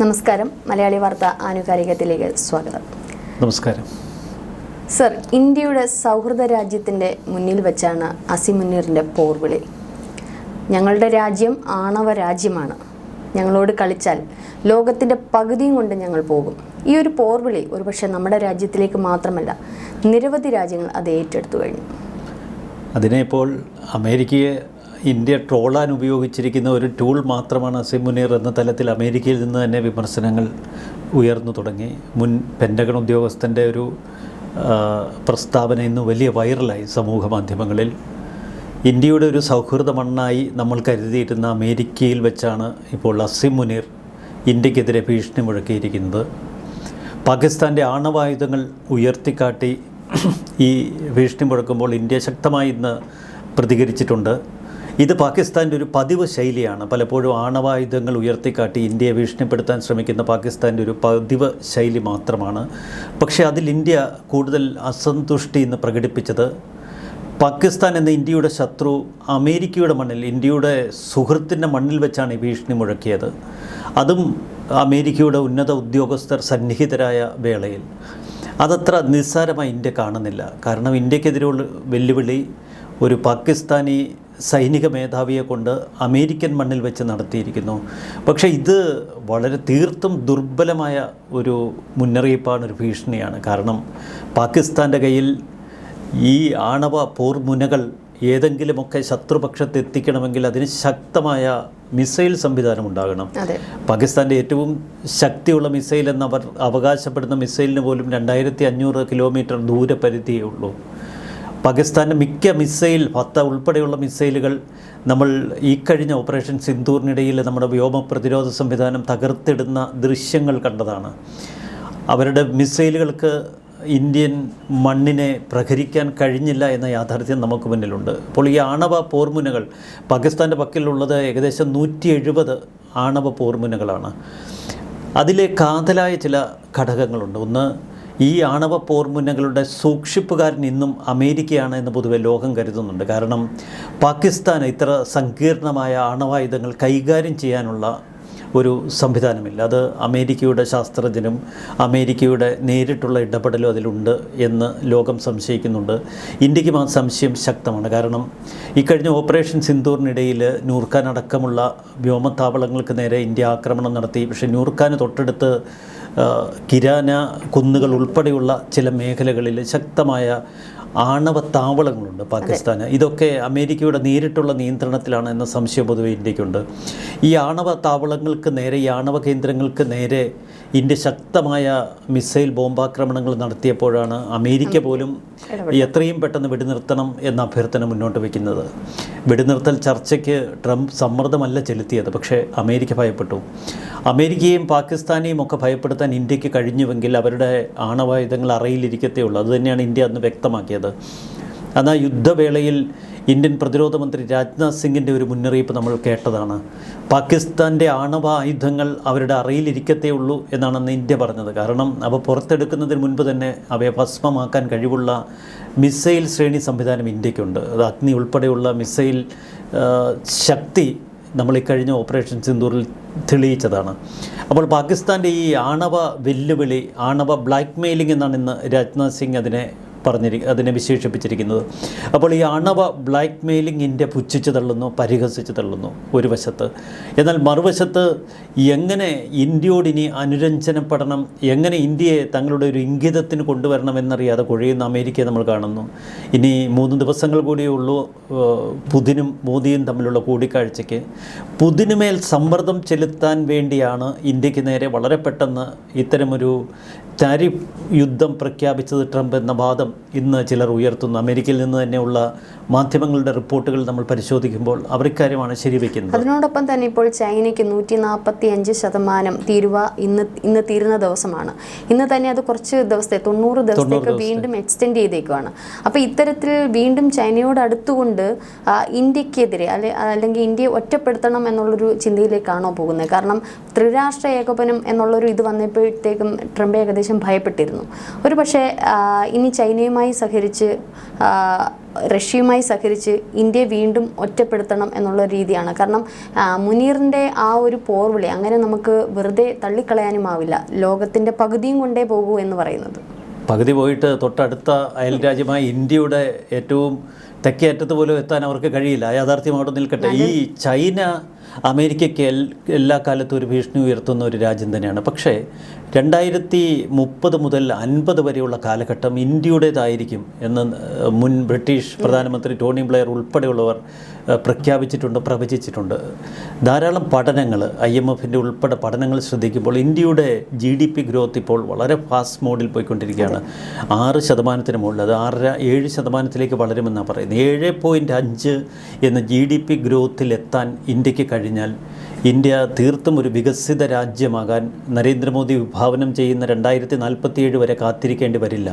നമസ്കാരം. മലയാളി വാർത്ത ആനുകാലികത്തിലേക്ക് സ്വാഗതം. നമസ്കാരം. സർ ഇന്ത്യയുടെ സൗഹൃദ രാജ്യത്തിന്റെ മുന്നിൽ വെച്ചാണ് അസിമുന്നീറിന്റെ പോർവിളി. ഞങ്ങളുടെ രാജ്യം ആണവ രാജ്യമാണ്. ഞങ്ങളോട് കളിച്ചാൽ ലോകത്തിന്റെ പകുതിയും കൊണ്ട് ഞങ്ങൾ പോകും. ഈ ഒരു പോർവിളി ഒരുപക്ഷെ നമ്മുടെ രാജ്യത്തിലേക്ക് മാത്രമല്ല നിരവധി രാജ്യങ്ങൾ അത് ഏറ്റെടുത്തു കഴിഞ്ഞു. അതിനെ ഇപ്പോൾ അമേരിക്കയെ ഇന്ത്യ ട്രോളാൻ ഉപയോഗിച്ചിരിക്കുന്ന ഒരു ടൂൾ മാത്രമാണ് അസിം മുനീർ എന്ന തലത്തിൽ അമേരിക്കയിൽ നിന്ന് തന്നെ വിമർശനങ്ങൾ ഉയർന്നു തുടങ്ങി. മുൻ പെൻഡഗൺ ഉദ്യോഗസ്ഥന്റെ ഒരു പ്രസ്താവന ഇന്ന് വലിയ വൈറലായി സമൂഹ മാധ്യമങ്ങളിൽ. ഇന്ത്യയുടെ ഒരു സൗഹൃദ മണ്ണായി നമ്മൾ കരുതിയിരുന്ന അമേരിക്കയിൽ വെച്ചാണ് ഇപ്പോൾ അസിം മുനീർ ഇന്ത്യക്കെതിരെ ഭീഷണി മുഴക്കിയിരിക്കുന്നത്. പാകിസ്ഥാന്റെ ആണവായുധങ്ങൾ ഉയർത്തിക്കാട്ടി ഈ ഭീഷണി മുഴക്കുമ്പോൾ ഇന്ത്യ ശക്തമായി ഇന്ന് പ്രതികരിച്ചിട്ടുണ്ട്. ഇത് പാകിസ്ഥാന്റെ ഒരു പതിവ് ശൈലിയാണ്. പലപ്പോഴും ആണവായുധങ്ങൾ ഉയർത്തിക്കാട്ടി ഇന്ത്യയെ ഭീഷണിപ്പെടുത്താൻ ശ്രമിക്കുന്ന പാകിസ്ഥാന്റെ ഒരു പതിവ് ശൈലി മാത്രമാണ്. പക്ഷേ അതിൽ ഇന്ത്യ കൂടുതൽ അസന്തുഷ്ടി ഇന്ന് പ്രകടിപ്പിച്ചത് പാകിസ്ഥാൻ എന്ന ഇന്ത്യയുടെ ശത്രു അമേരിക്കയുടെ മണ്ണിൽ ഇന്ത്യയുടെ സുഹൃത്തിന്റെ മണ്ണിൽ വെച്ചാണ് ഈ ഭീഷണി മുഴക്കിയത്. അതും അമേരിക്കയുടെ ഉന്നത ഉദ്യോഗസ്ഥർ സന്നിഹിതരായ വേളയിൽ. അതത്ര നിസ്സാരമായി ഇന്ത്യ കാണുന്നില്ല. കാരണം ഇന്ത്യക്കെതിരെയുള്ള വെല്ലുവിളി ഒരു പാകിസ്ഥാനി സൈനിക മേധാവിയെ കൊണ്ട് അമേരിക്കൻ മണ്ണിൽ വെച്ച് നടത്തിയിരിക്കുന്നു. പക്ഷേ ഇത് വളരെ തീർത്തും ദുർബലമായ ഒരു മുന്നറിയിപ്പാണ് ഒരു ഭീഷണിയാണ്. കാരണം പാകിസ്ഥാന്റെ കയ്യിൽ ഈ ആണവ പോർമുനകൾ ഏതെങ്കിലുമൊക്കെ ശത്രുപക്ഷത്ത് എത്തിക്കണമെങ്കിൽ അതിന് ശക്തമായ മിസൈൽ സംവിധാനം ഉണ്ടാകണം. പാകിസ്ഥാന്റെ ഏറ്റവും ശക്തിയുള്ള മിസൈൽ എന്നവർ അവകാശപ്പെടുന്ന മിസൈലിന് പോലും രണ്ടായിരത്തി അഞ്ഞൂറ് കിലോമീറ്റർ ദൂരപരിധിയേ ഉള്ളൂ. പാകിസ്ഥാന്റെ മിക്ക മിസൈൽ പത്ത ഉൾപ്പെടെയുള്ള മിസൈലുകൾ നമ്മൾ ഈ കഴിഞ്ഞ ഓപ്പറേഷൻ സിന്ദൂറിനിടയിൽ നമ്മുടെ വ്യോമ പ്രതിരോധ സംവിധാനം തകർത്തിടുന്ന ദൃശ്യങ്ങൾ കണ്ടതാണ്. അവരുടെ മിസൈലുകൾക്ക് ഇന്ത്യൻ മണ്ണിനെ പ്രഹരിക്കാൻ കഴിഞ്ഞില്ല എന്ന യാഥാർത്ഥ്യം നമുക്ക് മുന്നിലുണ്ട്. അപ്പോൾ ഈ ആണവ പോർമുനകൾ പാകിസ്ഥാന്റെ പക്കലുള്ളത് ഏകദേശം നൂറ്റി എഴുപത് ആണവ പോർമുനകളാണ്. അതിലെ കാതലായ ചില ഘടകങ്ങളുണ്ട്. ഒന്ന് ഈ ആണവ പോർമുനകളുടെ സൂക്ഷിപ്പുകാരൻ ഇന്നും അമേരിക്കയാണ് എന്ന് പൊതുവെ ലോകം കരുതുന്നുണ്ട്. കാരണം പാകിസ്ഥാൻ ഇത്ര സങ്കീർണമായ ആണവായുധങ്ങൾ കൈകാര്യം ചെയ്യാനുള്ള ഒരു സംവിധാനമില്ല. അത് അമേരിക്കയുടെ ശാസ്ത്രജ്ഞനും അമേരിക്കയുടെ നേരിട്ടുള്ള ഇടപെടലും അതിലുണ്ട് എന്ന് ലോകം സംശയിക്കുന്നുണ്ട്. ഇന്ത്യക്കും ആ സംശയം ശക്തമാണ്. കാരണം ഇക്കഴിഞ്ഞ ഓപ്പറേഷൻ സിന്ദൂറിനിടയിൽ നൂർഖാൻ അടക്കമുള്ള വ്യോമത്താവളങ്ങൾക്ക് നേരെ ഇന്ത്യ ആക്രമണം നടത്തി. പക്ഷേ നൂർഖാന് തൊട്ടടുത്ത് കിരാന കുന്നുകൾ ഉൾപ്പെടെയുള്ള ചില മേഖലകളിൽ ശക്തമായ ആണവ താവളങ്ങളുണ്ട് പാകിസ്ഥാന്. ഇതൊക്കെ അമേരിക്കയുടെ നേരിട്ടുള്ള നിയന്ത്രണത്തിലാണ് എന്ന സംശയം പൊതുവെ ഇന്ത്യക്കുണ്ട് ഈ ആണവ താവളങ്ങൾക്ക് നേരെ ഈ ആണവ കേന്ദ്രങ്ങൾക്ക് നേരെ ഇന്ത്യ ശക്തമായ മിസൈൽ ബോംബാക്രമണങ്ങൾ നടത്തിയപ്പോഴാണ് അമേരിക്ക പോലും എത്രയും പെട്ടെന്ന് വെടിനിർത്തണം എന്ന അഭ്യർത്ഥന മുന്നോട്ട് വയ്ക്കുന്നത് വെടിനിർത്തൽ ചർച്ചയ്ക്ക് ട്രംപ് സമ്മർദ്ദമല്ല ചെലുത്തിയത് പക്ഷേ അമേരിക്ക ഭയപ്പെട്ടു. അമേരിക്കയും പാകിസ്ഥാനെയും ഒക്കെ ഭയപ്പെടുത്താൻ ഇന്ത്യയ്ക്ക് കഴിഞ്ഞുവെങ്കിൽ അവരുടെ ആണവായുധങ്ങൾ അറയിലിരിക്കത്തേ ഉള്ളൂ. അതുതന്നെയാണ് ഇന്ത്യ അന്ന് വ്യക്തമാക്കിയത്. എന്നാൽ യുദ്ധവേളയിൽ ഇന്ത്യൻ പ്രതിരോധ മന്ത്രി രാജ്നാഥ് സിംഗിന്റെ ഒരു മുന്നറിയിപ്പ് നമ്മൾ കേട്ടതാണ്. പാകിസ്ഥാന്റെ ആണവ ആയുധങ്ങൾ അവരുടെ അറിയിലിരിക്കത്തേ ഉള്ളൂ എന്നാണ് അന്ന് ഇന്ത്യ പറഞ്ഞത്. കാരണം അവ പുറത്തെടുക്കുന്നതിന് മുൻപ് തന്നെ അവയെ ഭസ്മമാക്കാൻ കഴിവുള്ള മിസൈൽ ശ്രേണി സംവിധാനം ഇന്ത്യക്കുണ്ട്. അത് അഗ്നി ഉൾപ്പെടെയുള്ള മിസൈൽ ശക്തി നമ്മൾ ഇക്കഴിഞ്ഞ കഴിഞ്ഞ ഓപ്പറേഷൻ സിന്ദൂറിൽ തെളിയിച്ചതാണ്. അപ്പോൾ പാകിസ്ഥാന്റെ ഈ ആണവ വെല്ലുവിളി ആണവ ബ്ലാക്ക് മെയിലിംഗ് എന്നാണ് ഇന്ന് രാജ്നാഥ് സിംഗ് അതിനെ പറഞ്ഞിരി അതിനെ വിശേഷിപ്പിച്ചിരിക്കുന്നത്. അപ്പോൾ ഈ അണവ ബ്ലാക്ക് മെയിലിങ്ങിന്റെ പുച്ഛിച്ച് തള്ളുന്നു പരിഹസിച്ച് തള്ളുന്നു ഒരു വശത്ത്. എന്നാൽ മറുവശത്ത് എങ്ങനെ ഇന്ത്യയോട് ഇനി അനുരഞ്ജനപ്പെടണം എങ്ങനെ ഇന്ത്യയെ തങ്ങളുടെ ഒരു ഇംഗിതത്തിന് കൊണ്ടുവരണം എന്നറിയാതെ കുഴയുന്ന അമേരിക്കയെ നമ്മൾ കാണുന്നു. ഇനി മൂന്ന് ദിവസങ്ങൾ കൂടിയേ ഉള്ളൂ പുതിനും മോദിയും തമ്മിലുള്ള കൂടിക്കാഴ്ചയ്ക്ക്. പുതിനുമേൽ സമ്മർദ്ദം ചെലുത്താൻ വേണ്ടിയാണ് ഇന്ത്യയ്ക്ക് നേരെ വളരെ പെട്ടെന്ന് ഇത്തരമൊരു താരിഫ് യുദ്ധം പ്രഖ്യാപിച്ചത് ട്രംപ് എന്ന വാദം ഇന്ന് ചിലർ ഉയർത്തുന്നു. അമേരിക്കയിൽ നിന്ന് തന്നെയുള്ള മാധ്യമങ്ങളുടെ റിപ്പോർട്ടുകൾ നമ്മൾ പരിശോധിക്കുമ്പോൾ അവർ ഇക്കാര്യമാണ് ശരിവെക്കുന്നത്. അതിനോടൊപ്പം തന്നെ ഇപ്പോൾ ചൈനയ്ക്ക് നൂറ്റി നാൽപ്പത്തി അഞ്ച് ശതമാനം തീരുവ ഇന്ന് ഇന്ന് തീരുന്ന ദിവസമാണ്. ഇന്ന് തന്നെ അത് കുറച്ച് ദിവസത്തെ തൊണ്ണൂറ് ദിവസത്തേക്ക് വീണ്ടും എക്സ്റ്റെൻഡ് ചെയ്തേക്കുവാണ്. അപ്പോൾ ഇത്തരത്തിൽ വീണ്ടും ചൈനയോട് അടുത്തുകൊണ്ട് ഇന്ത്യക്കെതിരെ അല്ലെ അല്ലെങ്കിൽ ഇന്ത്യയെ ഒറ്റപ്പെടുത്തണം എന്നുള്ളൊരു ചിന്തയിലേക്കാണോ പോകുന്നത്? കാരണം ത്രിരാഷ്ട്ര ഏകോപനം എന്നുള്ളൊരു ഇത് വന്നപ്പോഴത്തേക്കും ട്രംപ് ഏകദേശം ഭയപ്പെട്ടിരുന്നു. ഒരു പക്ഷേ ഇനി ചൈനയുമായി സഹകരിച്ച് റഷ്യയുമായി സഹകരിച്ച് ഇന്ത്യയെ വീണ്ടും ഒറ്റപ്പെടുത്തണം എന്നുള്ള രീതിയാണ്. കാരണം മുനീറിന്റെ ആ ഒരു പോർവിളി അങ്ങനെ നമുക്ക് വെറുതെ തള്ളിക്കളയാനും ആവില്ല. ലോകത്തിന്റെ പകുതിയും കൊണ്ടേ പോകൂ എന്ന് പറയുന്നത്. പകുതി പോയിട്ട് തൊട്ടടുത്ത അയൽ രാജ്യമായ ഇന്ത്യയുടെ ഏറ്റവും തെക്കേ അറ്റത്ത് പോലും എത്താൻ അവർക്ക് കഴിയില്ല. യാഥാർത്ഥ്യമായിട്ട് നിൽക്കട്ടെ. ഈ ചൈന അമേരിക്കയ്ക്ക് എല്ലാ കാലത്തും ഒരു ഭീഷണി ഉയർത്തുന്ന ഒരു രാജ്യം തന്നെയാണ്. പക്ഷേ രണ്ടായിരത്തി മുപ്പത് മുതൽ അൻപത് വരെയുള്ള കാലഘട്ടം ഇന്ത്യയുടേതായിരിക്കും എന്ന് മുൻ ബ്രിട്ടീഷ് പ്രധാനമന്ത്രി ടോണി ബ്ലെയർ ഉൾപ്പെടെയുള്ളവർ പ്രഖ്യാപിച്ചിട്ടുണ്ട് പ്രവചിച്ചിട്ടുണ്ട്. ധാരാളം പഠനങ്ങൾ ഐ എം എഫിന്റെ ഉൾപ്പെടെ പഠനങ്ങൾ ശ്രദ്ധിക്കുമ്പോൾ ഇന്ത്യയുടെ ജി ഡി പി ഗ്രോത്ത് ഇപ്പോൾ വളരെ ഫാസ്റ്റ് മോഡിൽ പോയിക്കൊണ്ടിരിക്കുകയാണ്. ആറ് ശതമാനത്തിന് മുകളിൽ അത് ആറര ഏഴ് ശതമാനത്തിലേക്ക് വളരുമെന്നാണ് പറയുന്നത്. ഏഴ് പോയിന്റ് അഞ്ച് എന്ന ജി ഡി പി ഗ്രോത്തിലെത്താൻ ഇന്ത്യയ്ക്ക് കഴിഞ്ഞാൽ ഇന്ത്യ തീർത്തും ഒരു വികസിത രാജ്യമാകാൻ നരേന്ദ്രമോദി വിഭാവനം ചെയ്യുന്ന രണ്ടായിരത്തി നാൽപ്പത്തിയേഴ് വരെ കാത്തിരിക്കേണ്ടി വരില്ല.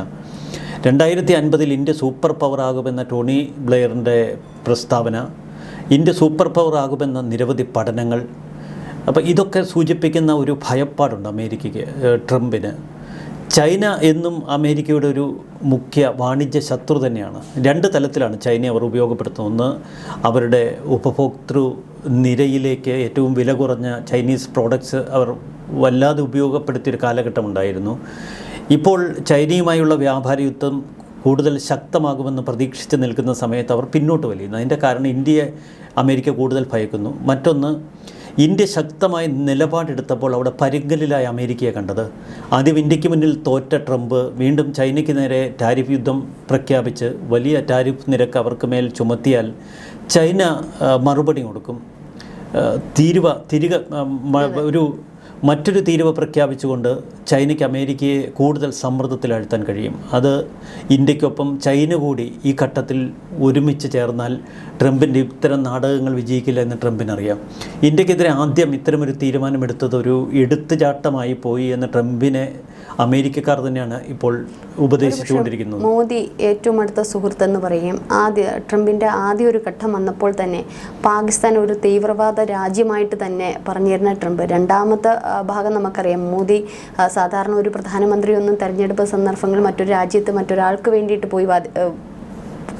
രണ്ടായിരത്തി അൻപതിൽ ഇന്ത്യ സൂപ്പർ പവർ ആകുമെന്ന ടോണി ബ്ലെയറിന്റെ പ്രസ്താവന ഇന്ത്യ സൂപ്പർ പവർ ആകുമെന്ന നിരവധി പഠനങ്ങൾ അപ്പോൾ ഇതൊക്കെ സൂചിപ്പിക്കുന്ന ഒരു ഭയപ്പാടുണ്ട് അമേരിക്കയ്ക്ക് ട്രംപിന്. ചൈന എന്നും അമേരിക്കയുടെ ഒരു മുഖ്യ വാണിജ്യ ശത്രു തന്നെയാണ്. രണ്ട് തലത്തിലാണ് ചൈനയെ അവർ ഉപയോഗപ്പെടുത്തുന്നത്. ഒന്ന് അവരുടെ ഉപഭോക്തൃ നിരയിലേക്ക് ഏറ്റവും വില കുറഞ്ഞ ചൈനീസ് പ്രോഡക്ട്സ് അവർ വല്ലാതെ ഉപയോഗപ്പെടുത്തിയൊരു കാലഘട്ടമുണ്ടായിരുന്നു ഇപ്പോൾ ചൈനയുമായുള്ള വ്യാപാര യുദ്ധം കൂടുതൽ ശക്തമാകുമെന്ന് പ്രതീക്ഷിച്ച് നിൽക്കുന്ന സമയത്ത് അവർ പിന്നോട്ട് വലിയുന്നു. അതിന്റെ കാരണം ഇന്ത്യയെ അമേരിക്ക കൂടുതൽ ഭയക്കുന്നു. മറ്റൊന്ന് ഇന്ത്യ ശക്തമായി നിലപാടെടുത്തപ്പോൾ അവിടെ പരുങ്ങലിലായ അമേരിക്കയെ കണ്ടത്. ആദ്യം ഇന്ത്യയ്ക്ക് മുന്നിൽ തോറ്റ ട്രംപ് വീണ്ടും ചൈനയ്ക്ക് നേരെ ടാരിഫ് യുദ്ധം പ്രഖ്യാപിച്ച് വലിയ ടാരിഫ് നിരക്ക് അവർക്ക് മേൽ ചുമത്തിയാൽ ചൈന മറുപടി കൊടുക്കും. തീരുവ തിരികെ ഒരു മറ്റൊരു തീരുവ പ്രഖ്യാപിച്ചുകൊണ്ട് ചൈനയ്ക്ക് അമേരിക്കയെ കൂടുതൽ സമ്മർദ്ദത്തിലാഴ്ത്താൻ കഴിയും. അത് ഇന്ത്യക്കൊപ്പം ചൈന കൂടി ഈ ഘട്ടത്തിൽ ഒരുമിച്ച് ചേർന്നാൽ ട്രംപിന്റെ ഇത്തരം നാടകങ്ങൾ വിജയിക്കില്ല എന്ന് ട്രംപിനറിയാം. ഇന്ത്യക്കെതിരെ ആദ്യം ഇത്തരമൊരു തീരുമാനമെടുത്തത് ഒരു എടുത്തുചാട്ടമായി പോയി എന്ന് ട്രംപിനെ അമേരിക്കക്കാർ തന്നെയാണ് ഇപ്പോൾ ഉപദേശിച്ചുകൊണ്ടിരിക്കുന്നത്. മോദി ഏറ്റവും അടുത്ത സുഹൃത്ത് എന്ന് പറയും ആദ്യ ട്രംപിന്റെ ആദ്യ ഒരു ഘട്ടം വന്നപ്പോൾ തന്നെ പാകിസ്ഥാൻ ഒരു തീവ്രവാദ രാജ്യമായിട്ട് തന്നെ പറഞ്ഞിരുന്ന ട്രംപ്. രണ്ടാമത്തെ ഭാഗം നമുക്കറിയാം. മോദി സാധാരണ ഒരു പ്രധാനമന്ത്രിയൊന്നും തെരഞ്ഞെടുപ്പ് സന്ദർഭങ്ങളിൽ മറ്റൊരു രാജ്യത്ത് മറ്റൊരാൾക്ക് വേണ്ടിയിട്ട് പോയി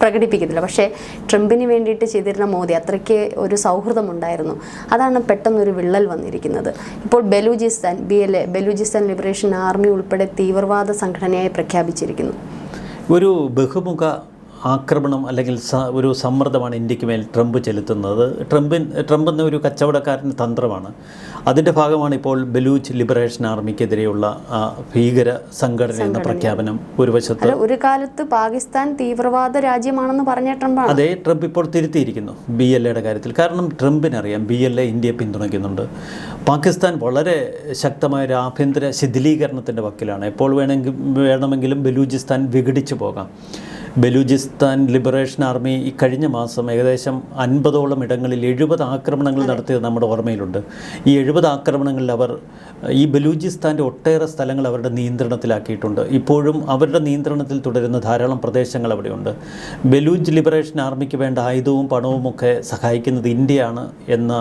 പ്രകടിപ്പിക്കത്തില്ല പക്ഷേ ട്രംപിന് വേണ്ടിയിട്ട് ചെയ്തിരുന്ന മോദി അത്രയ്ക്ക് ഒരു സൗഹൃദമുണ്ടായിരുന്നു. അതാണ് പെട്ടെന്നൊരു വിള്ളൽ വന്നിരിക്കുന്നത്. ഇപ്പോൾ Balochistan B L A Balochistan liberation army ഉൾപ്പെടെ തീവ്രവാദ സംഘടനയായി പ്രഖ്യാപിച്ചിരിക്കുന്നു. ഒരു ബഹുമുഖ ആക്രമണം അല്ലെങ്കിൽ സ- ഒരു സമ്മർദ്ദമാണ് ഇന്ത്യയ്ക്ക് മേൽ ട്രംപ് ചെലുത്തുന്നത്. ട്രംപിൻ ട്രംപ് എന്ന ഒരു കച്ചവടക്കാരന്റെ തന്ത്രമാണ്. അതിന്റെ ഭാഗമാണ് ഇപ്പോൾ ബലൂച്ച് ലിബറേഷൻ ആർമിക്കെതിരെയുള്ള ഭീകര സംഘടന എന്ന പ്രഖ്യാപനം ഒരു വശത്ത്. ഒരു കാലത്ത് പാകിസ്ഥാൻ തീവ്രവാദ രാജ്യമാണെന്ന് പറഞ്ഞ ട്രംപ് അതെ ട്രംപ് ഇപ്പോൾ തിരുത്തിയിരിക്കുന്നു ബി എൽ എയുടെ കാര്യത്തിൽ. കാരണം ട്രംപിനറിയാം ബി എൽ എ ഇന്ത്യയെ പിന്തുണയ്ക്കുന്നുണ്ട്. പാകിസ്ഥാൻ വളരെ ശക്തമായ ഒരു ആഭ്യന്തര ശിഥിലീകരണത്തിന്റെ വക്കിലാണ്. എപ്പോൾ വേണമെങ്കിൽ വേണമെങ്കിലും ബലൂചിസ്ഥാൻ വിഘടിച്ചു പോകാം. ബലൂചിസ്ഥാൻ ലിബറേഷൻ ആർമി ഈ കഴിഞ്ഞ മാസം ഏകദേശം അൻപതോളം ഇടങ്ങളിൽ എഴുപത് ആക്രമണങ്ങൾ നടത്തിയത് നമ്മുടെ ഓർമ്മയിലുണ്ട്. ഈ എഴുപത് ആക്രമണങ്ങളിൽ അവർ ഈ ബലൂചിസ്ഥാന്റെ ഒട്ടേറെ സ്ഥലങ്ങൾ അവരുടെ നിയന്ത്രണത്തിലാക്കിയിട്ടുണ്ട്. ഇപ്പോഴും അവരുടെ നിയന്ത്രണത്തിൽ തുടരുന്ന ധാരാളം പ്രദേശങ്ങൾ അവിടെയുണ്ട്. ബലൂജ് ലിബറേഷൻ ആർമിക്ക് വേണ്ട ആയുധവും പണവും ഒക്കെ സഹായിക്കുന്നത് ഇന്ത്യയാണ് എന്ന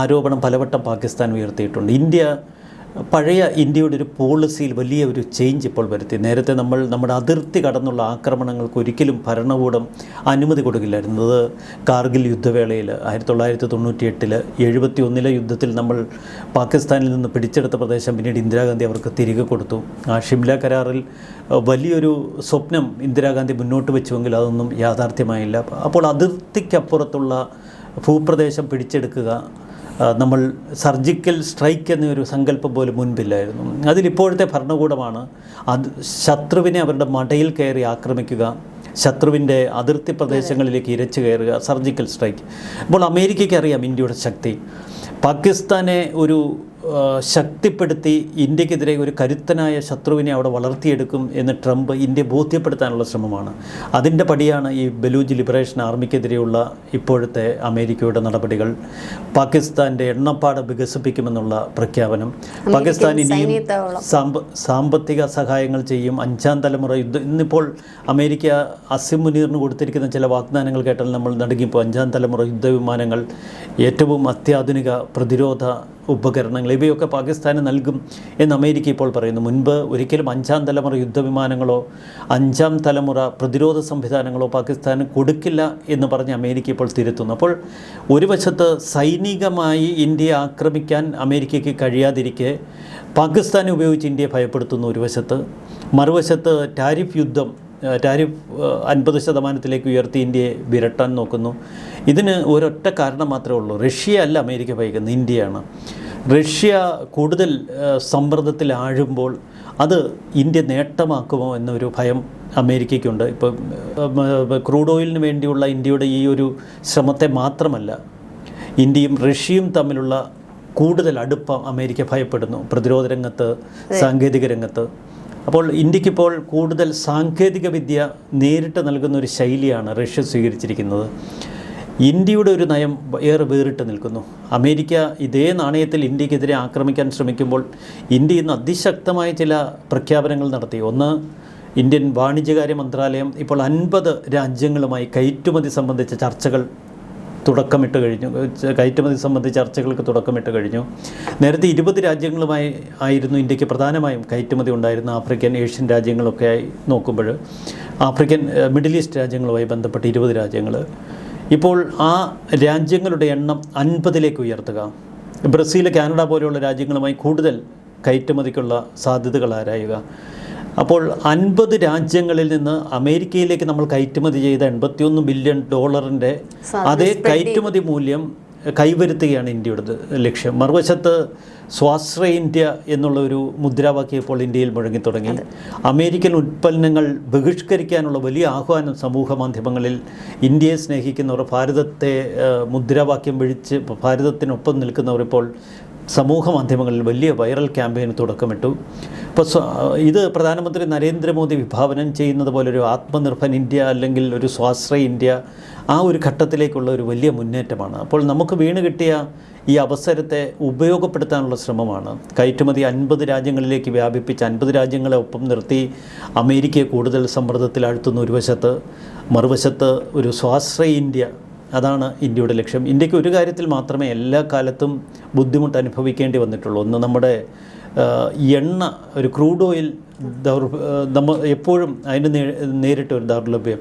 ആരോപണം പലവട്ടം പാകിസ്ഥാൻ ഉയർത്തിയിട്ടുണ്ട്. ഇന്ത്യ പഴയ ഇന്ത്യയുടെ ഒരു പോളിസിയിൽ വലിയ ഒരു ചേഞ്ച് ഇപ്പോൾ വരുത്തി. നേരത്തെ നമ്മൾ നമ്മുടെ അതിർത്തി കടന്നുള്ള ആക്രമണങ്ങൾക്ക് ഒരിക്കലും ഭരണകൂടം അനുമതി കൊടുക്കില്ലായിരുന്നു. അത് കാർഗിൽ യുദ്ധവേളയിൽ ആയിരത്തി തൊള്ളായിരത്തി തൊണ്ണൂറ്റി എട്ടിൽ എഴുപത്തി ഒന്നിലെ യുദ്ധത്തിൽ നമ്മൾ പാകിസ്ഥാനിൽ നിന്ന് പിടിച്ചെടുത്ത പ്രദേശം പിന്നീട് ഇന്ദിരാഗാന്ധി അവർക്ക് തിരികെ കൊടുത്തു. ആ ഷിംല കരാറിൽ വലിയൊരു സ്വപ്നം ഇന്ദിരാഗാന്ധി മുന്നോട്ട് വെച്ചുവെങ്കിൽ അതൊന്നും യാഥാർത്ഥ്യമായില്ല. അപ്പോൾ അതിർത്തിക്കപ്പുറത്തുള്ള ഭൂപ്രദേശം പിടിച്ചെടുക്കുക നമ്മൾ സർജിക്കൽ സ്ട്രൈക്ക് എന്നൊരു സങ്കല്പം പോലും മുൻപില്ലായിരുന്നു. അതിലിപ്പോഴത്തെ ഭരണകൂടമാണ് അത് ശത്രുവിനെ അവരുടെ മടയിൽ കയറി ആക്രമിക്കുക ശത്രുവിന്റെ അതിർത്തി പ്രദേശങ്ങളിലേക്ക് ഇരച്ചു കയറുക സർജിക്കൽ സ്ട്രൈക്ക്. ഇപ്പോൾ അമേരിക്കയ്ക്ക് അറിയാം ഇന്ത്യയുടെ ശക്തി. പാകിസ്ഥാനെ ഒരു ശക്തിപ്പെടുത്തി ഇന്ത്യക്കെതിരെ ഒരു കരുത്തനായ ശത്രുവിനെ അവിടെ വളർത്തിയെടുക്കും എന്ന് ട്രംപ് ഇന്ത്യ ബോധ്യപ്പെടുത്താനുള്ള ശ്രമമാണ്. അതിന്റെ പടിയാണ് ഈ ബലൂജ് ലിബറേഷൻ ആർമിക്കെതിരെയുള്ള ഇപ്പോഴത്തെ അമേരിക്കയുടെ നടപടികൾ. പാകിസ്ഥാന്റെ എണ്ണപ്പാട് വികസിപ്പിക്കുമെന്നുള്ള പ്രഖ്യാപനം. പാകിസ്ഥാൻ ഇനിയും സാമ്പ സാമ്പത്തിക സഹായങ്ങൾ ചെയ്യും. അഞ്ചാം തലമുറ യുദ്ധം ഇന്നിപ്പോൾ അമേരിക്ക അസിം മുനീറിന് കൊടുത്തിരിക്കുന്ന ചില വാഗ്ദാനങ്ങൾ കേട്ടാൽ നമ്മൾ നടുങ്ങിപ്പോൾ അഞ്ചാം തലമുറ യുദ്ധവിമാനങ്ങൾ ഏറ്റവും അത്യാധുനിക പ്രതിരോധ ഉപകരണങ്ങൾ ഇവയൊക്കെ പാകിസ്ഥാന് നൽകും എന്ന് അമേരിക്ക ഇപ്പോൾ പറയുന്നു. മുൻപ് ഒരിക്കലും അഞ്ചാം തലമുറ യുദ്ധവിമാനങ്ങളോ അഞ്ചാം തലമുറ പ്രതിരോധ സംവിധാനങ്ങളോ പാകിസ്ഥാന് കൊടുക്കില്ല എന്ന് പറഞ്ഞ് അമേരിക്ക ഇപ്പോൾ തിരുത്തുന്നു. അപ്പോൾ ഒരു വശത്ത് സൈനികമായി ഇന്ത്യ ആക്രമിക്കാൻ അമേരിക്കയ്ക്ക് കഴിയാതിരിക്കെ പാകിസ്ഥാനെ ഉപയോഗിച്ച് ഇന്ത്യയെ ഭയപ്പെടുത്തുന്നു ഒരു വശത്ത്. മറുവശത്ത് ടാരിഫ് യുദ്ധം ടാരിഫ് അൻപത് ശതമാനത്തിലേക്ക് ഉയർത്തി ഇന്ത്യയെ വിരട്ടാൻ നോക്കുന്നു. ഇതിന് ഒരൊറ്റ കാരണം മാത്രമേ ഉള്ളൂ. റഷ്യ അല്ല അമേരിക്ക ഭയക്കുന്നത് ഇന്ത്യയാണ്. റഷ്യ കൂടുതൽ സമ്മർദ്ദത്തിലാഴുമ്പോൾ സമ്മർദ്ദത്തിൽ ആഴുമ്പോൾ അത് ഇന്ത്യ നേട്ടമാക്കുമോ എന്നൊരു ഭയം അമേരിക്കയ്ക്കുണ്ട്. ഇപ്പം ക്രൂഡ് ഓയിലിന് വേണ്ടിയുള്ള ഇന്ത്യയുടെ ഈ ഒരു ശ്രമത്തെ മാത്രമല്ല ഇന്ത്യയും റഷ്യയും തമ്മിലുള്ള കൂടുതൽ അടുപ്പം അമേരിക്ക ഭയപ്പെടുന്നു. പ്രതിരോധ രംഗത്ത് സാങ്കേതിക രംഗത്ത്. അപ്പോൾ ഇന്ത്യക്കിപ്പോൾ കൂടുതൽ സാങ്കേതിക വിദ്യ നേരിട്ട് നൽകുന്ന ഒരു ശൈലിയാണ് റഷ്യ സ്വീകരിച്ചിരിക്കുന്നത്. ഇന്ത്യയുടെ ഒരു നയം ഏറെ വേറിട്ട് നിൽക്കുന്നു. അമേരിക്ക ഇതേ നാണയത്തിൽ ഇന്ത്യക്കെതിരെ ആക്രമിക്കാൻ ശ്രമിക്കുമ്പോൾ ഇന്ത്യ ഇന്ന് അതിശക്തമായ ചില പ്രഖ്യാപനങ്ങൾ നടത്തി. ഒന്ന് ഇന്ത്യൻ വാണിജ്യകാര്യ മന്ത്രാലയം ഇപ്പോൾ അൻപത് രാജ്യങ്ങളുമായി കയറ്റുമതി സംബന്ധിച്ച ചർച്ചകൾ തുടക്കമിട്ട് കഴിഞ്ഞു. കയറ്റുമതി സംബന്ധിച്ച ചർച്ചകൾക്ക് തുടക്കമിട്ട് കഴിഞ്ഞു. നേരത്തെ ഇരുപത് രാജ്യങ്ങളുമായി ആയിരുന്നു ഇന്ത്യയ്ക്ക് പ്രധാനമായും കയറ്റുമതി ഉണ്ടായിരുന്ന ആഫ്രിക്കൻ ഏഷ്യൻ രാജ്യങ്ങളൊക്കെ ആയി നോക്കുമ്പോൾ ആഫ്രിക്കൻ മിഡിൽ ഈസ്റ്റ് രാജ്യങ്ങളുമായി ബന്ധപ്പെട്ട് ഇരുപത് രാജ്യങ്ങൾ ഇപ്പോൾ ആ രാജ്യങ്ങളുടെ എണ്ണം അൻപതിലേക്ക് ഉയർത്തുക. ബ്രസീൽ കാനഡ പോലെയുള്ള രാജ്യങ്ങളുമായി കൂടുതൽ കയറ്റുമതിക്കുള്ള സാധ്യതകൾ ആരായുക? അപ്പോൾ അൻപത് രാജ്യങ്ങളിൽ നിന്ന് അമേരിക്കയിലേക്ക് നമ്മൾ കയറ്റുമതി ചെയ്ത എൺപത്തിയൊന്ന് ബില്യൺ ഡോളറിന്റെ അതേ കയറ്റുമതി മൂല്യം കൈവരുത്തുകയാണ് ഇന്ത്യയുടെ ലക്ഷ്യം. മറുവശത്ത് സ്വാശ്രയ ഇന്ത്യ എന്നുള്ള ഒരു മുദ്രാവാക്യം ഇപ്പോൾ ഇന്ത്യയിൽ മുഴങ്ങി തുടങ്ങി. അമേരിക്കൻ ഉൽപ്പന്നങ്ങൾ ബഹിഷ്കരിക്കാനുള്ള വലിയ ആഹ്വാനം സമൂഹ മാധ്യമങ്ങളിൽ ഇന്ത്യയെ സ്നേഹിക്കുന്നവർ ഭാരതത്തെ മുദ്രാവാക്യം വിഴിച്ച് ഭാരതത്തിനൊപ്പം നിൽക്കുന്നവർ ഇപ്പോൾ സമൂഹ മാധ്യമങ്ങളിൽ വലിയ വൈറൽ ക്യാമ്പയിന് തുടക്കമിട്ടു. ഇപ്പോൾ ഇത് പ്രധാനമന്ത്രി നരേന്ദ്രമോദി വിഭാവനം ചെയ്യുന്നത് പോലെ ഒരു ആത്മനിർഭർ ഇന്ത്യ അല്ലെങ്കിൽ ഒരു സ്വാശ്രയ ഇന്ത്യ ആ ഒരു ഘട്ടത്തിലേക്കുള്ള ഒരു വലിയ മുന്നേറ്റമാണ്. അപ്പോൾ നമുക്ക് വീണ് കിട്ടിയ ഈ അവസരത്തെ ഉപയോഗപ്പെടുത്താനുള്ള ശ്രമമാണ്. കയറ്റുമതി അൻപത് രാജ്യങ്ങളിലേക്ക് വ്യാപിപ്പിച്ച് അൻപത് രാജ്യങ്ങളെ ഒപ്പം നിർത്തി അമേരിക്കയെ കൂടുതൽ സമ്മർദ്ദത്തിലാഴ്ത്തുന്ന ഒരു വശത്ത് മറുവശത്ത് ഒരു സ്വാശ്രയ ഇന്ത്യ അതാണ് ഇന്ത്യയുടെ ലക്ഷ്യം. ഇന്ത്യയ്ക്ക് ഒരു കാര്യത്തിൽ മാത്രമേ എല്ലാ കാലത്തും ബുദ്ധിമുട്ട് അനുഭവിക്കേണ്ടി വന്നിട്ടുള്ളൂ. ഒന്ന് നമ്മുടെ എണ്ണ ഒരു ക്രൂഡ് ഓയിൽ ദൗർ നമ്മൾ എപ്പോഴും അതിന് നേരിട്ട് ഒരു ദൗർലഭ്യം.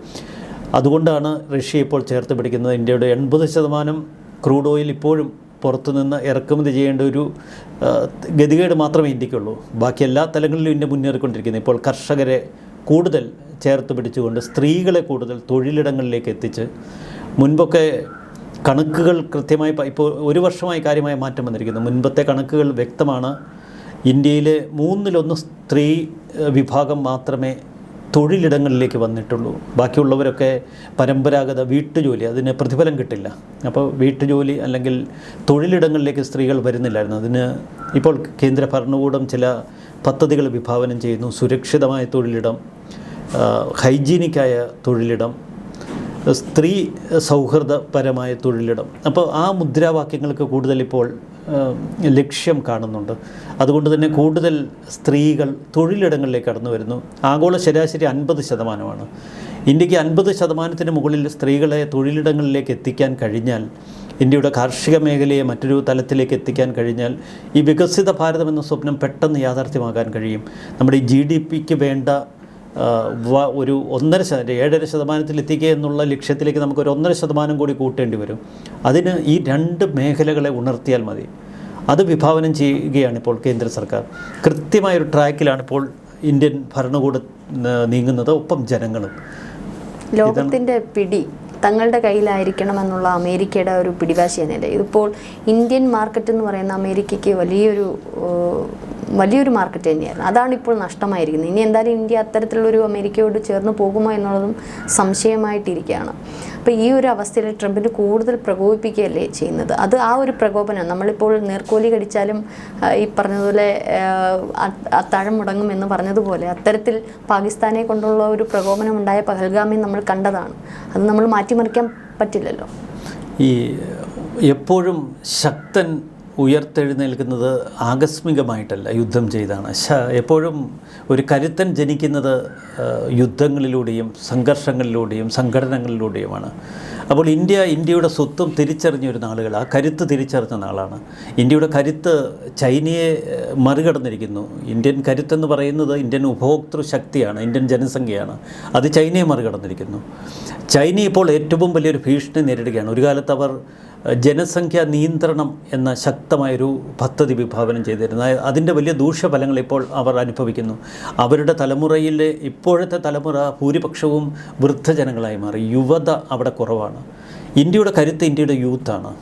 അതുകൊണ്ടാണ് റഷ്യ ഇപ്പോൾ ചേർത്ത് പിടിക്കുന്നത്. ഇന്ത്യയുടെ എൺപത് ശതമാനം ക്രൂഡ് ഓയിൽ ഇപ്പോഴും പുറത്തുനിന്ന് ഇറക്കുമതി ചെയ്യേണ്ട ഒരു ഗതികേട് മാത്രമേ ഇന്ത്യക്കുള്ളൂ. ബാക്കി എല്ലാ തലങ്ങളിലും ഇന്ത്യ മുന്നേറിക്കൊണ്ടിരിക്കുന്നത് ഇപ്പോൾ കർഷകരെ കൂടുതൽ ചേർത്ത് പിടിച്ചുകൊണ്ട് സ്ത്രീകളെ കൂടുതൽ തൊഴിലിടങ്ങളിലേക്ക് എത്തിച്ച് മുൻപൊക്കെ കണക്കുകൾ കൃത്യമായി ഇപ്പോൾ ഒരു വർഷമായി കാര്യമായ മാറ്റം വന്നിരിക്കുന്നു. മുൻപത്തെ കണക്കുകൾ വ്യക്തമാണ്. ഇന്ത്യയിലെ മൂന്നിലൊന്ന് സ്ത്രീ വിഭാഗം മാത്രമേ തൊഴിലിടങ്ങളിലേക്ക് വന്നിട്ടുള്ളൂ. ബാക്കിയുള്ളവരൊക്കെ പരമ്പരാഗത വീട്ടുജോലി അതിന് പ്രതിഫലം കിട്ടില്ല. അപ്പോൾ വീട്ടുജോലി അല്ലെങ്കിൽ തൊഴിലിടങ്ങളിലേക്ക് സ്ത്രീകൾ വരുന്നില്ലായിരുന്നു. അതിന് ഇപ്പോൾ കേന്ദ്ര ഭരണകൂടം ചില പദ്ധതികൾ വിഭാവനം ചെയ്യുന്നു. സുരക്ഷിതമായ തൊഴിലിടം ഹൈജീനിക്കായ തൊഴിലിടം സ്ത്രീ സൗഹൃദപരമായ തൊഴിലിടം. അപ്പോൾ ആ മുദ്രാവാക്യങ്ങൾക്ക് കൂടുതൽ ഇപ്പോൾ ലക്ഷ്യം കാണുന്നുണ്ട്. അതുകൊണ്ട് തന്നെ കൂടുതൽ സ്ത്രീകൾ തൊഴിലിടങ്ങളിലേക്ക് കടന്നു വരുന്നു ആഗോള ശരാശരി അൻപത് ശതമാനമാണ്. ഇന്ത്യയ്ക്ക് അൻപത് ശതമാനത്തിന് മുകളിൽ സ്ത്രീകളെ തൊഴിലിടങ്ങളിലേക്ക് എത്തിക്കാൻ കഴിഞ്ഞാൽ ഇന്ത്യയുടെ കാർഷിക മേഖലയെ മറ്റൊരു തലത്തിലേക്ക് എത്തിക്കാൻ കഴിഞ്ഞാൽ ഈ വികസിത ഭാരതം എന്ന സ്വപ്നം പെട്ടെന്ന് യാഥാർത്ഥ്യമാകാൻ കഴിയും. നമ്മുടെ ജി ഡി പിക്ക് വേണ്ട ഒരു ഒന്നര ശതമാനം ഏഴര ശതമാനത്തിൽ എത്തിക്കുക എന്നുള്ള ലക്ഷ്യത്തിലേക്ക് നമുക്കൊരു ഒന്നര ശതമാനം കൂടി കൂട്ടേണ്ടി വരും. അതിന് ഈ രണ്ട് മേഖലകളെ ഉണർത്തിയാൽ മതി. അത് വിഭാവനം ചെയ്യുകയാണ് ഇപ്പോൾ കേന്ദ്ര സർക്കാർ. കൃത്യമായൊരു ട്രാക്കിലാണ് ഇപ്പോൾ ഇന്ത്യൻ ഭരണകൂടം നീങ്ങുന്നത്. ഒപ്പം ജനങ്ങളും. ലോകത്തിന്റെ പിടി തങ്ങളുടെ കയ്യിലായിരിക്കണം എന്നുള്ള അമേരിക്കയുടെ ഒരു പിടിവാശി നില. ഇതിപ്പോൾ ഇന്ത്യൻ മാർക്കറ്റ് എന്ന് പറയുന്ന അമേരിക്കയ്ക്ക് വലിയൊരു വലിയൊരു മാർക്കറ്റ് തന്നെയായിരുന്നു. അതാണ് ഇപ്പോൾ നഷ്ടമായിരിക്കുന്നത്. ഇനി എന്തായാലും ഇന്ത്യ അത്തരത്തിലുള്ളൊരു അമേരിക്കയോട് ചേർന്ന് പോകുമോ എന്നുള്ളതും സംശയമായിട്ടിരിക്കുകയാണ്. അപ്പോൾ ഈ ഒരു അവസ്ഥയിൽ ട്രംപിന് കൂടുതൽ പ്രകോപിപ്പിക്കുകയല്ലേ ചെയ്യുന്നത്? അത് ആ ഒരു പ്രകോപനം നമ്മളിപ്പോൾ നേർക്കോലി കടിച്ചാലും ഈ പറഞ്ഞതുപോലെ അത്താഴം മുടങ്ങും എന്ന് പറഞ്ഞതുപോലെ അത്തരത്തിൽ പാകിസ്ഥാനെ കൊണ്ടുള്ള ഒരു പ്രകോപനം ഉണ്ടായ പഹൽഗാമി നമ്മൾ കണ്ടതാണ്. അത് നമ്മൾ മാറ്റിമറിക്കാൻ പറ്റില്ലല്ലോ. ഈ എപ്പോഴും ശക്തൻ ഉയർത്തെഴുന്നേൽക്കുന്നത് ആകസ്മികമായിട്ടല്ല യുദ്ധം ചെയ്താണ്. എപ്പോഴും ഒരു കരുത്തൻ ജനിക്കുന്നത് യുദ്ധങ്ങളിലൂടെയും സംഘർഷങ്ങളിലൂടെയും സംഘടനകളിലൂടെയുമാണ് അപ്പോൾ ഇന്ത്യ ഇന്ത്യയുടെ സ്വത്തും തിരിച്ചറിഞ്ഞ ഒരു നാളുകൾ ആ കരുത്ത് തിരിച്ചറിഞ്ഞ നാളാണ്. ഇന്ത്യയുടെ കരുത്ത് ചൈനയെ മറികടന്നിരിക്കുന്നു. ഇന്ത്യൻ കരുത്തെന്ന് പറയുന്നത് ഇന്ത്യൻ ഉപഭോക്തൃ ശക്തിയാണ് ഇന്ത്യൻ ജനസംഖ്യയാണ്. അത് ചൈനയെ മറികടന്നിരിക്കുന്നു. ചൈന ഇപ്പോൾ ഏറ്റവും വലിയൊരു ഭീഷണി നേരിടുകയാണ്. ഒരു കാലത്ത് അവർ ജനസംഖ്യാ നിയന്ത്രണം എന്ന ശക്തമായൊരു പദ്ധതി വിഭാവനം ചെയ്തിരുന്നു. അതിന്റെ വലിയ ദൂഷ്യഫലങ്ങൾ ഇപ്പോൾ അവർ അനുഭവിക്കുന്നു. അവരുടെ തലമുറയിലെ ഇപ്പോഴത്തെ തലമുറ ഭൂരിപക്ഷവും വൃദ്ധജനങ്ങളായി മാറി. യുവത അവിടെ കുറവാണ്. ഇന്ത്യയുടെ കരുത്ത് ഇന്ത്യയുടെ യൂത്താണ്.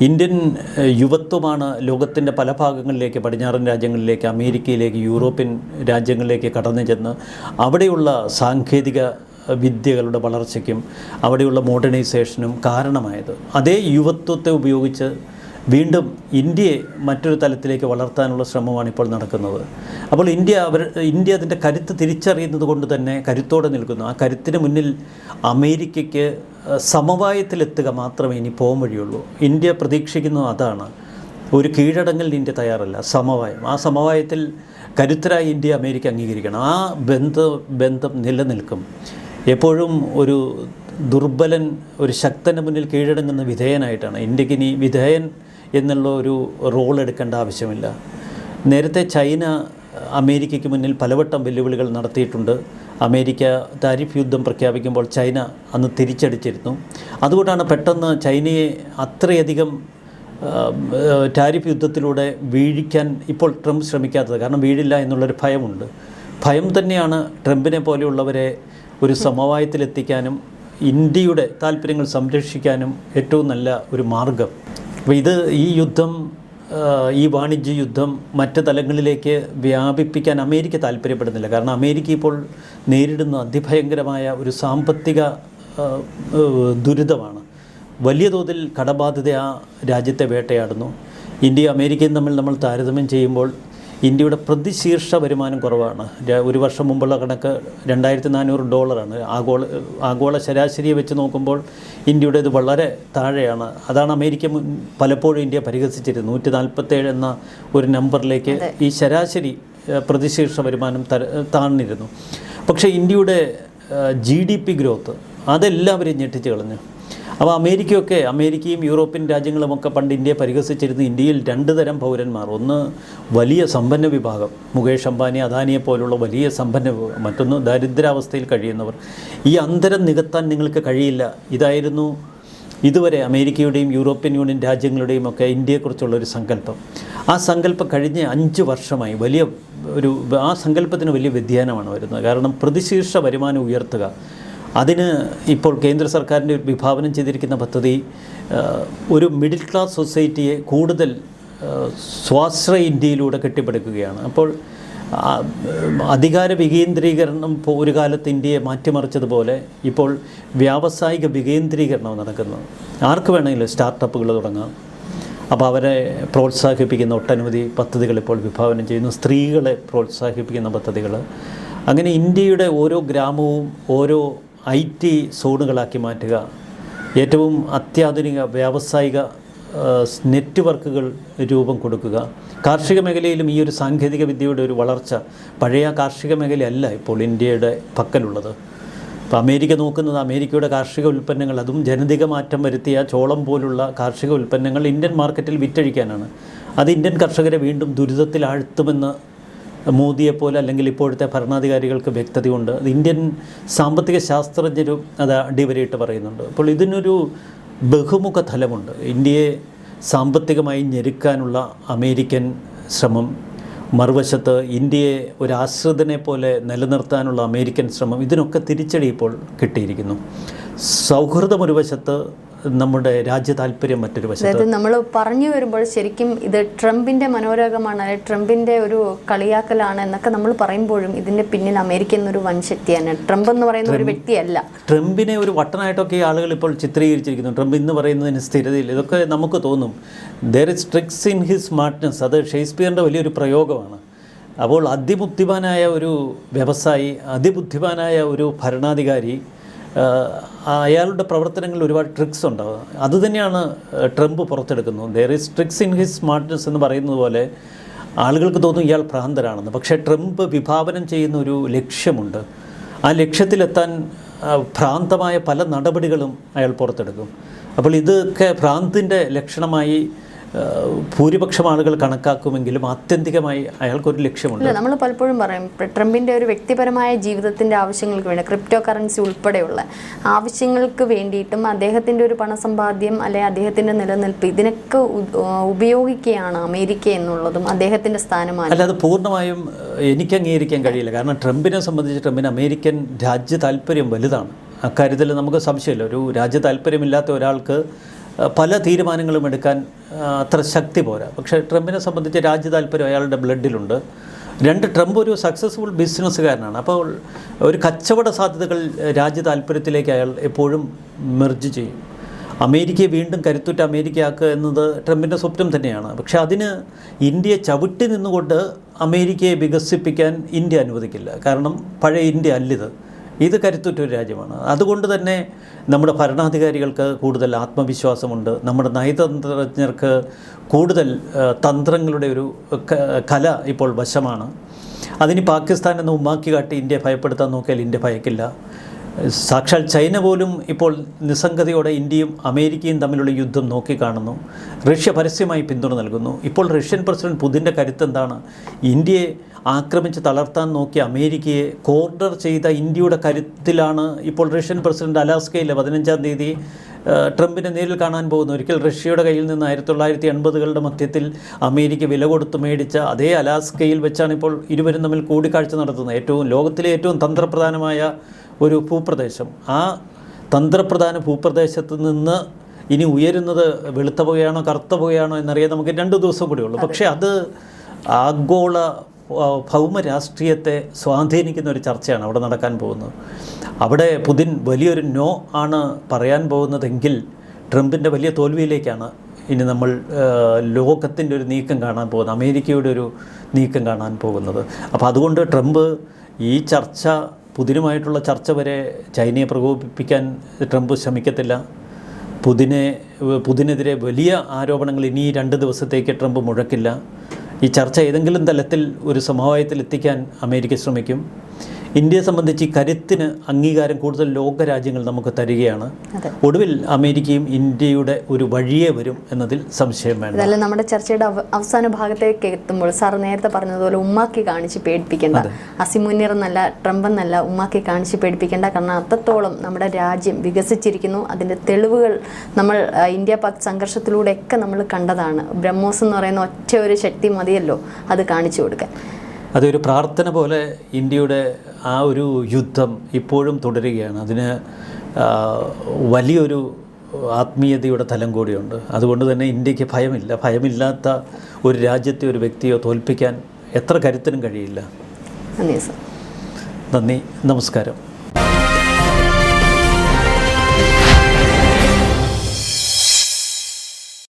ഇന്ത്യൻ യുവത്വമാണ് ലോകത്തിന്റെ പല ഭാഗങ്ങളിലേക്ക് പടിഞ്ഞാറൻ രാജ്യങ്ങളിലേക്ക് അമേരിക്കയിലേക്ക് യൂറോപ്യൻ രാജ്യങ്ങളിലേക്ക് കടന്നു ചെന്ന് അവിടെയുള്ള സാങ്കേതിക വിദ്യകളുടെ വളർച്ചയ്ക്കും അവിടെയുള്ള മോഡേണൈസേഷനും കാരണമായത്. അതേ യുവത്വത്തെ ഉപയോഗിച്ച് വീണ്ടും ഇന്ത്യയെ മറ്റൊരു തലത്തിലേക്ക് വളർത്താനുള്ള ശ്രമമാണ് ഇപ്പോൾ നടക്കുന്നത്. അപ്പോൾ ഇന്ത്യ അവർ ഇന്ത്യ അതിന്റെ കരുത്ത് തിരിച്ചറിയുന്നത് കൊണ്ട് തന്നെ കരുത്തോടെ നിൽക്കുന്നു. ആ കരുത്തിന് മുന്നിൽ അമേരിക്കയ്ക്ക് സമവായത്തിലെത്തുക മാത്രമേ ഇനി പോകാൻ വഴിയുള്ളൂ. ഇന്ത്യ പ്രതീക്ഷിക്കുന്നത് അതാണ്. ഒരു കീഴടങ്ങലിന് ഇന്ത്യ തയ്യാറല്ല സമവായം. ആ സമവായത്തിൽ കരുത്തരായി ഇന്ത്യ അമേരിക്ക അംഗീകരിക്കണം. ആ ബന്ധ ബന്ധം നിലനിൽക്കും. എപ്പോഴും ഒരു ദുർബലൻ ഒരു ശക്തന് മുന്നിൽ കീഴടങ്ങുന്ന വിധേയനായിട്ടാണ്. ഇന്ത്യയ്ക്ക് ഇനി വിധേയൻ എന്നുള്ള ഒരു റോൾ എടുക്കേണ്ട ആവശ്യമില്ല. നേരത്തെ ചൈന അമേരിക്കയ്ക്ക് മുന്നിൽ പലവട്ടം വെല്ലുവിളികൾ നടത്തിയിട്ടുണ്ട്. അമേരിക്ക താരിഫ് യുദ്ധം പ്രഖ്യാപിക്കുമ്പോൾ ചൈന അന്ന് തിരിച്ചടിച്ചിരുന്നു. അതുകൊണ്ടാണ് പെട്ടെന്ന് ചൈനയെ അത്രയധികം ടാരിഫ് യുദ്ധത്തിലൂടെ വീഴിക്കാൻ ഇപ്പോൾ ട്രംപ് ശ്രമിക്കാത്തത്. കാരണം വീഴില്ല എന്നുള്ളൊരു ഭയമുണ്ട്. ഭയം തന്നെയാണ് ട്രംപിനെ പോലെയുള്ളവരെ ഒരു സമവായത്തിലെത്തിക്കാനും ഇന്ത്യയുടെ താല്പര്യങ്ങൾ സംരക്ഷിക്കാനും ഏറ്റവും നല്ല ഒരു മാർഗം. അപ്പോൾ ഇത് ഈ യുദ്ധം ഈ വാണിജ്യ യുദ്ധം മറ്റ് തലങ്ങളിലേക്ക് വ്യാപിപ്പിക്കാൻ അമേരിക്ക താല്പര്യപ്പെടുന്നില്ല. കാരണം അമേരിക്ക ഇപ്പോൾ നേരിടുന്ന അതിഭയങ്കരമായ ഒരു സാമ്പത്തിക ദുരിതമാണ്. വലിയ തോതിൽ കടബാധ്യത ആ രാജ്യത്തെ വേട്ടയാടുന്നു. ഇന്ത്യ അമേരിക്കയും തമ്മിൽ നമ്മൾ താരതമ്യം ചെയ്യുമ്പോൾ ഇന്ത്യയുടെ പ്രതിശീർഷ വരുമാനം കുറവാണ്. ഒരു വർഷം മുമ്പുള്ള കണക്ക് രണ്ടായിരത്തി നാനൂറ് ഡോളറാണ്. ആഗോള ആഗോള ശരാശരിയെ വെച്ച് നോക്കുമ്പോൾ ഇന്ത്യയുടേത് വളരെ താഴെയാണ്. അതാണ് അമേരിക്ക പലപ്പോഴും ഇന്ത്യ പരിഹസിച്ചിരുന്നത്. നൂറ്റി നാൽപ്പത്തേഴ് എന്ന ഒരു നമ്പറിലേക്ക് ഈ ശരാശരി പ്രതിശീർഷ വരുമാനം തര താഴ്ന്നിരുന്നു. പക്ഷേ ഇന്ത്യയുടെ ജി ഡി പി ഗ്രോത്ത് അതെല്ലാവരെയും ഞെട്ടിച്ച് കളഞ്ഞു. അപ്പോൾ അമേരിക്കയൊക്കെ അമേരിക്കയും യൂറോപ്യൻ രാജ്യങ്ങളുമൊക്കെ പണ്ട് ഇന്ത്യയെ പരിഹസിച്ചിരുന്ന ഇന്ത്യയിൽ രണ്ട് തരം പൗരന്മാർ. ഒന്ന് വലിയ സമ്പന്ന വിഭാഗം മുകേഷ് അംബാനി അദാനിയെ പോലുള്ള വലിയ സമ്പന്ന വിഭാഗം മറ്റൊന്ന് ദരിദ്രാവസ്ഥയിൽ കഴിയുന്നവർ. ഈ അന്തരം നികത്താൻ നിങ്ങൾക്ക് കഴിയില്ല. ഇതായിരുന്നു ഇതുവരെ അമേരിക്കയുടെയും യൂറോപ്യൻ യൂണിയൻ രാജ്യങ്ങളുടെയും ഒക്കെ ഇന്ത്യയെക്കുറിച്ചുള്ള ഒരു സങ്കല്പം. ആ സങ്കല്പം കഴിഞ്ഞ അഞ്ച് വർഷമായി വലിയ ഒരു ആ സങ്കല്പത്തിന് വലിയ വ്യതിയാനമാണ് വരുന്നത്. കാരണം പ്രതിശീർഷ വരുമാനം ഉയർത്തുക അതിന് ഇപ്പോൾ കേന്ദ്ര സർക്കാരിന്റെ വിഭാവനം ചെയ്തിരിക്കുന്ന പദ്ധതി ഒരു മിഡിൽ ക്ലാസ് സൊസൈറ്റിയെ കൂടുതൽ സ്വാശ്രയ ഇന്ത്യയിലൂടെ കെട്ടിപ്പടുക്കുകയാണ്. അപ്പോൾ അധികാര വികേന്ദ്രീകരണം ഇപ്പോൾ ഒരു കാലത്ത് ഇന്ത്യയെ മാറ്റിമറിച്ചതുപോലെ ഇപ്പോൾ വ്യാവസായിക വികേന്ദ്രീകരണം നടക്കുന്നത് ആർക്ക് വേണമെങ്കിലും സ്റ്റാർട്ടപ്പുകൾ തുടങ്ങാം. അപ്പോൾ അവരെ പ്രോത്സാഹിപ്പിക്കുന്ന ഒട്ടനവധി പദ്ധതികൾ ഇപ്പോൾ വിഭാവനം ചെയ്യുന്നു. സ്ത്രീകളെ പ്രോത്സാഹിപ്പിക്കുന്ന പദ്ധതികൾ. അങ്ങനെ ഇന്ത്യയുടെ ഓരോ ഗ്രാമവും ഓരോ ഐ ടി സോണുകളാക്കി മാറ്റുക. ഏറ്റവും അത്യാധുനിക വ്യാവസായിക നെറ്റ്വർക്കുകൾ രൂപം കൊടുക്കുക. കാർഷിക മേഖലയിലും ഈ ഒരു സാങ്കേതിക വിദ്യയുടെ ഒരു വളർച്ച പഴയ കാർഷിക മേഖലയല്ല ഇപ്പോൾ ഇന്ത്യയുടെ പക്കലുള്ളത്. ഇപ്പോൾ അമേരിക്ക നോക്കുന്നത് അമേരിക്കയുടെ കാർഷിക ഉൽപ്പന്നങ്ങൾ അതും ജനിതക മാറ്റം വരുത്തിയ ചോളം പോലുള്ള കാർഷിക ഉൽപ്പന്നങ്ങൾ ഇന്ത്യൻ മാർക്കറ്റിൽ വിറ്റഴിക്കാനാണ്. അത് ഇന്ത്യൻ കർഷകരെ വീണ്ടും ദുരിതത്തിൽ ആഴ്ത്തുമെന്ന് മോദിയെപ്പോലെ അല്ലെങ്കിൽ ഇപ്പോഴത്തെ ഭരണാധികാരികൾക്ക് വ്യക്തതയുണ്ട്. അത് ഇന്ത്യൻ സാമ്പത്തിക ശാസ്ത്രജ്ഞരും അത് അടിവരയിട്ട് പറയുന്നുണ്ട്. അപ്പോൾ ഇതിനൊരു ബഹുമുഖ തലമുണ്ട്. ഇന്ത്യയെ സാമ്പത്തികമായി ഞെരുക്കാനുള്ള അമേരിക്കൻ ശ്രമം മറുവശത്ത് ഇന്ത്യയെ ഒരു ആശ്രിതനെ പോലെ നിലനിർത്താനുള്ള അമേരിക്കൻ ശ്രമം ഇതിനൊക്കെ തിരിച്ചടി ഇപ്പോൾ കിട്ടിയിരിക്കുന്നു. സൗഹൃദം ഒരു വശത്ത് നമ്മുടെ രാജ്യ താല്പര്യം മറ്റൊരു വശത്ത് അതായത് നമ്മൾ പറഞ്ഞു വരുമ്പോൾ ശരിക്കും ഇത് ട്രംപിന്റെ മനോരോഗമാണ് അല്ലെങ്കിൽ ട്രംപിന്റെ ഒരു കളിയാക്കലാണ് എന്നൊക്കെ നമ്മൾ പറയുമ്പോഴും ഇതിന്റെ പിന്നിൽ അമേരിക്ക എന്നൊരു വൻ ശക്തിയാണ് ട്രംപ് എന്ന് പറയുന്ന ഒരു വ്യക്തിയല്ല. ട്രംപിനെ ഒരു വട്ടനായിട്ടൊക്കെ ആളുകൾ ഇപ്പോൾ ചിത്രീകരിച്ചിരിക്കുന്നു. ട്രംപ് ഇന്ന് പറയുന്നതിന് സ്ഥിരതയില്ല. ഇതൊക്കെ നമുക്ക് തോന്നും. There is tricks in his smartness അത് ഷേക്സ്പിയറിന്റെ വലിയൊരു പ്രയോഗമാണ്. അപ്പോൾ അതിബുദ്ധിമാനായ ഒരു വ്യവസായി അതിബുദ്ധിമാനായ ഒരു ഭരണാധികാരി അയാളുടെ പ്രവർത്തനങ്ങളിൽ ഒരുപാട് ട്രിക്സ് ഉണ്ടാവുക അതുതന്നെയാണ് Trump പുറത്തെടുക്കുന്നത്. There is tricks in his smartness എന്ന് പറയുന്നത് പോലെ ആളുകൾക്ക് തോന്നും ഇയാൾ ഭ്രാന്തരാണെന്ന്. പക്ഷേ ട്രംപ് വിഭാവനം ചെയ്യുന്ന ഒരു ലക്ഷ്യമുണ്ട്. ആ ലക്ഷ്യത്തിലെത്താൻ ഭ്രാന്തമായ പല നടപടികളും അയാൾ പുറത്തെടുക്കും. അപ്പോൾ ഇതൊക്കെ ഭ്രാന്തിന്റെ ലക്ഷണമായി ഭൂരിപക്ഷം ആളുകൾ കണക്കാക്കുമെങ്കിലും ആത്യന്തികമായി അയാൾക്കൊരു ലക്ഷ്യമുണ്ട്. നമ്മൾ പലപ്പോഴും പറയും ട്രംപിന്റെ ഒരു വ്യക്തിപരമായ ജീവിതത്തിന്റെ ആവശ്യങ്ങൾക്ക് വേണ്ടി ക്രിപ്റ്റോ കറൻസി ഉൾപ്പെടെയുള്ള ആവശ്യങ്ങൾക്ക് വേണ്ടിയിട്ടും അദ്ദേഹത്തിന്റെ ഒരു പണസമ്പാദ്യം അല്ലെ അദ്ദേഹത്തിന്റെ നിലനിൽപ്പ് ഇതിനൊക്കെ ഉപയോഗിക്കുകയാണ് അമേരിക്ക എന്നുള്ളതും അദ്ദേഹത്തിന്റെ സ്ഥാനമാണ് അല്ല അത് പൂർണമായും എനിക്ക് അംഗീകരിക്കാൻ കഴിയില്ല. കാരണം ട്രംപിനെ സംബന്ധിച്ച് ട്രംപിന് അമേരിക്കൻ രാജ്യ താല്പര്യം വലുതാണ് അക്കാര്യത്തിൽ നമുക്ക് സംശയമില്ല. ഒരു രാജ്യ താല്പര്യമില്ലാത്ത ഒരാൾക്ക് പല തീരുമാനങ്ങളും എടുക്കാൻ അത്ര ശക്തി പോരാ. പക്ഷേ ട്രംപിനെ സംബന്ധിച്ച് രാജ്യ താല്പര്യം അയാളുടെ ബ്ലഡിലുണ്ട്. രണ്ട് ട്രംപ് ഒരു സക്സസ്ഫുൾ ബിസിനസ്സുകാരനാണ് അപ്പോൾ ഒരു കച്ചവട സാധ്യതകൾ രാജ്യ താല്പര്യത്തിലേക്ക് അയാൾ എപ്പോഴും മെർജ് ചെയ്യും. അമേരിക്കയെ വീണ്ടും കരുത്തുറ്റ അമേരിക്കയാക്കുക എന്നത് ട്രംപിന്റെ സ്വപ്നം തന്നെയാണ്. പക്ഷെ അതിന് ഇന്ത്യയെ ചവിട്ടി നിന്നുകൊണ്ട് അമേരിക്കയെ വികസിപ്പിക്കാൻ ഇന്ത്യ അനുവദിക്കില്ല. കാരണം പഴയ ഇന്ത്യ അല്ലിത്. ഇത് കരുത്തുറ്റ ഒരു രാജ്യമാണ്. അതുകൊണ്ട് തന്നെ നമ്മുടെ ഭരണാധികാരികൾക്ക് കൂടുതൽ ആത്മവിശ്വാസമുണ്ട്. നമ്മുടെ നയതന്ത്രജ്ഞർക്ക് കൂടുതൽ തന്ത്രങ്ങളുടെ ഒരു കല ഇപ്പോൾ വശമാണ്. അതിന് പാകിസ്ഥാൻ എന്ന് ഉമ്മാക്കി കാട്ടി ഇന്ത്യ ഭയപ്പെടുത്താൻ നോക്കിയാൽ ഇന്ത്യ ഭയക്കില്ല. സാക്ഷാൽ ചൈന പോലും ഇപ്പോൾ നിസ്സംഗതയോടെ ഇന്ത്യയും അമേരിക്കയും തമ്മിലുള്ള യുദ്ധം നോക്കിക്കാണുന്നു. റഷ്യ പരസ്യമായി പിന്തുണ നൽകുന്നു. ഇപ്പോൾ റഷ്യൻ പ്രസിഡന്റ് പുതിന്റെ കരുത്തെന്താണ്? ഇന്ത്യയെ ആക്രമിച്ച് തളർത്താൻ നോക്കിയ അമേരിക്കയെ കോർഡർ ചെയ്ത ഇന്ത്യയുടെ കരുത്തിലാണ് ഇപ്പോൾ റഷ്യൻ പ്രസിഡന്റ് അലാസ്കയിലെ പതിനഞ്ചാം തീയതി ട്രംപിനെ നേരിൽ കാണാൻ പോകുന്നു ഒരിക്കൽ റഷ്യയുടെ കയ്യിൽ നിന്ന് ആയിരത്തി തൊള്ളായിരത്തി എൺപതുകളുടെ മധ്യത്തിൽ അമേരിക്ക വില കൊടുത്ത് മേടിച്ച അതേ അലാസ്കയിൽ വെച്ചാണ് ഇപ്പോൾ ഇരുവരും തമ്മിൽ കൂടിക്കാഴ്ച നടത്തുന്നത്. ഏറ്റവും ലോകത്തിലെ ഏറ്റവും തന്ത്രപ്രധാനമായ ഒരു ഭൂപ്രദേശം. ആ തന്ത്രപ്രധാന ഭൂപ്രദേശത്ത് നിന്ന് ഇനി ഉയരുന്നത് വെളുത്ത പുകയാണോ കറുത്ത പുകയാണോ എന്നറിയാൻ നമുക്ക് രണ്ട് ദിവസം കൂടി ഉള്ളൂ. പക്ഷേ അത് ആഗോള ഭൗമരാഷ്ട്രീയത്തെ ഭൗമ രാഷ്ട്രീയത്തെ സ്വാധീനിക്കുന്ന ഒരു ചർച്ചയാണ് അവിടെ നടക്കാൻ പോകുന്നത്. അവിടെ പുതിൻ വലിയൊരു നോ ആണ് പറയാൻ പോകുന്നതെങ്കിൽ ട്രംപിന്റെ വലിയ തോൽവിയിലേക്കാണ് ഇനി നമ്മൾ ലോകത്തിന്റെ ഒരു നീക്കം കാണാൻ പോകുന്നത് അമേരിക്കയുടെ ഒരു നീക്കം കാണാൻ പോകുന്നത്. അപ്പോൾ അതുകൊണ്ട് ട്രംപ് ഈ ചർച്ച പുതിനുമായിട്ടുള്ള ചർച്ച വരെ ചൈനയെ പ്രകോപിപ്പിക്കാൻ ട്രംപ് ശ്രമിക്കത്തില്ല. പുതിനെ പുതിനെതിരെ വലിയ ആരോപണങ്ങൾ ഇനി രണ്ട് ദിവസത്തേക്ക് ട്രംപ് മുഴക്കില്ല. ഈ ചർച്ച ഏതെങ്കിലും തലത്തിൽ ഒരു സമവായത്തിൽ എത്തിക്കാൻ അമേരിക്ക ശ്രമിക്കും. ഇന്ത്യയെ സംബന്ധിച്ച് ഈ കരുത്തിന് അംഗീകാരം കൂടുതൽ ലോകരാജ്യങ്ങൾ നമുക്ക് തരികയാണ്. ഒടുവിൽ അമേരിക്കയും ഇന്ത്യയുടെ ഒരു വഴിയെ വരും എന്നതിൽ സംശയം വേണം അതല്ല നമ്മുടെ ചർച്ചയുടെ അവസാന ഭാഗത്തേക്ക് എത്തുമ്പോൾ സാർ നേരത്തെ പറഞ്ഞതുപോലെ ഉമ്മാക്കി കാണിച്ച് പേടിപ്പിക്കേണ്ട. അസിമുന്നീർ എന്നല്ല ട്രംപ് എന്നല്ല ഉമ്മാക്കി കാണിച്ച് പേടിപ്പിക്കേണ്ട. കാരണം അത്രത്തോളം നമ്മുടെ രാജ്യം വികസിച്ചിരിക്കുന്നു. അതിന്റെ തെളിവുകൾ നമ്മൾ ഇന്ത്യ പാക് സംഘർഷത്തിലൂടെയൊക്കെ നമ്മൾ കണ്ടതാണ്. ബ്രഹ്മോസ് എന്ന് പറയുന്ന ഒറ്റ ഒരു ശക്തി മതിയല്ലോ അത് കാണിച്ചു കൊടുക്കാൻ. അതൊരു പ്രാർത്ഥന പോലെ ഇന്ത്യയുടെ ആ ഒരു യുദ്ധം ഇപ്പോഴും തുടരുകയാണ്. അതിന് വലിയൊരു ആത്മീയതയുടെ തലം കൂടിയുണ്ട്. അതുകൊണ്ട് തന്നെ ഇന്ത്യയ്ക്ക് ഭയമില്ല. ഭയമില്ലാത്ത ഒരു രാജ്യത്തെ ഒരു വ്യക്തിയോ തോൽപ്പിക്കാൻ എത്ര കരുത്തിനും കഴിയില്ല. നന്ദി. നമസ്കാരം.